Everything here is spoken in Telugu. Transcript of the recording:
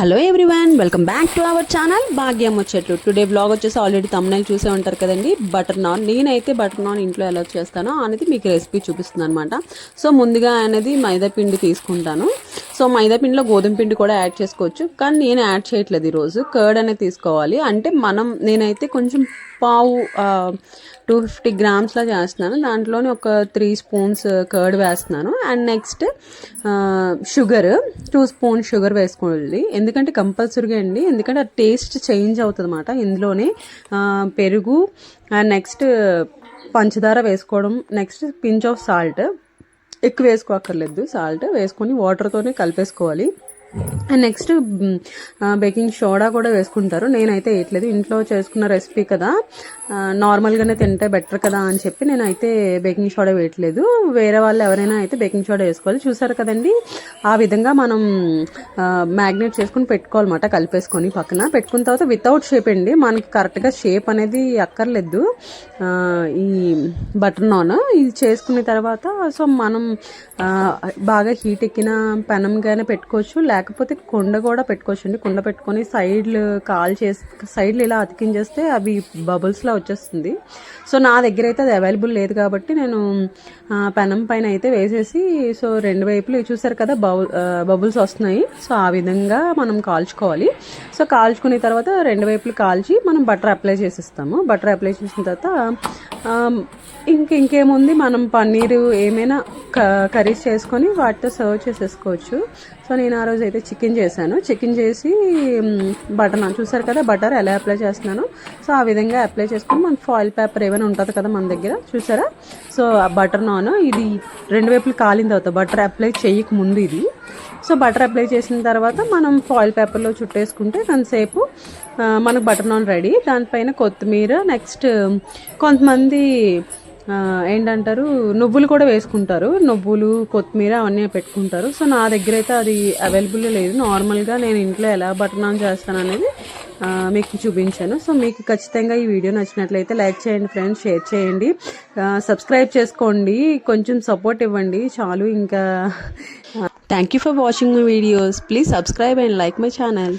Hello everyone welcome back to our channel భాగ్యం వచ్చేట్లు టుడే బ్లాగ్ వచ్చేసి ఆల్రెడీ తమ్ముళ్ళు చూసే ఉంటారు కదండి. బటర్ నాన్ నేనైతే బటర్ నాన్ ఇంట్లో ఎలా చేస్తానో అనేది మీకు రెసిపీ చూపిస్తుంది అనమాట సో ముందుగా అనేది మైదా పిండి తీసుకుంటాను. సో మైదా పిండిలో గోధుమ పిండి కూడా యాడ్ చేసుకోవచ్చు. కానీ నేను యాడ్ చేయట్లేదు ఈరోజు కర్డ్ అనేది తీసుకోవాలి. అంటే మనం నేనైతే కొంచెం పావు టూ ఫిఫ్టీ గ్రామ్స్లా చేస్తున్నాను. దాంట్లోనే ఒక త్రీ స్పూన్స్ కర్డ్ వేస్తున్నాను. And next sugar. Two spoon sugar వేసుకోవాలి ఎందుకంటే కంపల్సరీగా అండి. ఎందుకంటే ఆ టేస్ట్ చేంజ్ అవుతుంది అన్నమాట ఇందులోనే పెరుగు. అండ్ నెక్స్ట్ పంచదార వేసుకోవడం. Next pinch of salt. ఎక్కువ వేసుకోక్కర్లేదు. సాల్ట్ వేసుకొని వాటర్తోనే కలిపేసుకోవాలి. అండ్ నెక్స్ట్ బేకింగ్ సోడా కూడా వేసుకుంటారు. నేనైతే వేయట్లేదు. ఇంట్లో చేసుకున్న రెసిపీ కదా. నార్మల్గానే తింటే బెటర్ కదా అని చెప్పి నేనైతే బేకింగ్ సోడా వేయట్లేదు. వేరే వాళ్ళు ఎవరైనా అయితే బేకింగ్ సోడా వేసుకోవాలి. చూసారు కదండి? ఆ విధంగా మనం మ్యాగ్నెట్ చేసుకుని పెట్టుకోవాలన్నమాట. కలిపేసుకొని పక్కన. పెట్టుకున్న తర్వాత వితౌట్ షేప్ అండి. మనకి కరెక్ట్గా షేప్ అనేది అక్కర్లేదు. ఈ బటర్ నాన్ ఇది చేసుకున్న తర్వాత సో మనం బాగా హీట్ ఎక్కిన పెనంగానే పెట్టుకోవచ్చు. లేకపోతే లేకపోతే కుండ కూడా పెట్టుకోవచ్చండి. కుండ పెట్టుకొని సైడ్లు కాల్ చేసి సైడ్లు ఇలా అతికించేస్తే అవి బబుల్స్లా వచ్చేస్తుంది. సో నా దగ్గర అయితే అది అవైలబుల్ లేదు కాబట్టి నేను పెనం పైన అయితే వేసేసి సో రెండు వైపులు చూసారు కదా బబుల్ బబుల్స్ వస్తున్నాయి. సో ఆ విధంగా మనం కాల్చుకోవాలి. సో కాల్చుకున్న తర్వాత రెండు వైపులు కాల్చి మనం బటర్ అప్లై చేసేస్తాము. బటర్ అప్లై చేసిన తర్వాత ఇంక ఇంకేముంది? మనం పన్నీరు ఏమైనా క- కర్రీస్ చేసుకొని వాటితో సర్వ్ చేసేసుకోవచ్చు. సో నేను ఆ రోజు అయితే చికెన్ చేశాను. చికెన్ చేసి బటర్ నాన్ చూసారు కదా బటర్ ఎలా అప్లై చేస్తున్నాను. సో ఆ విధంగా అప్లై చేసుకుని మన ఫాయిల్ పేపర్ ఏమైనా ఉంటుంది కదా మన దగ్గర చూసారా? సో ఆ బటర్ నాన్ ఇది రెండు వైపులు కాలిన తర్వాత బటర్ అప్లై చేయక ముందు ఇది. సో బటర్ అప్లై చేసిన తర్వాత మనం ఫాయిల్ పేపర్లో చుట్టేసుకుంటే కొంతసేపు మనకు బటర్ నాన్ రెడీ దానిపైన కొత్తిమీర నెక్స్ట్ కొంతమంది ఏంటంటారు? నువ్వులు కూడా వేసుకుంటారు. నువ్వులు కొత్తిమీర అవన్నీ పెట్టుకుంటారు. సో నా దగ్గర అయితే అది అవైలబుల్ లేదు. నార్మల్గా నేను ఇంట్లో ఎలా బటర్ నాన్ చేస్తాను అనేది మీకు చూపించాను. సో మీకు ఖచ్చితంగా ఈ వీడియో నచ్చినట్లయితే లైక్ చేయండి ఫ్రెండ్స్ షేర్ చేయండి. సబ్స్క్రైబ్ చేసుకోండి. కొంచెం సపోర్ట్ ఇవ్వండి. చాలు ఇంకా. Thank you for watching my videos please subscribe and like my channel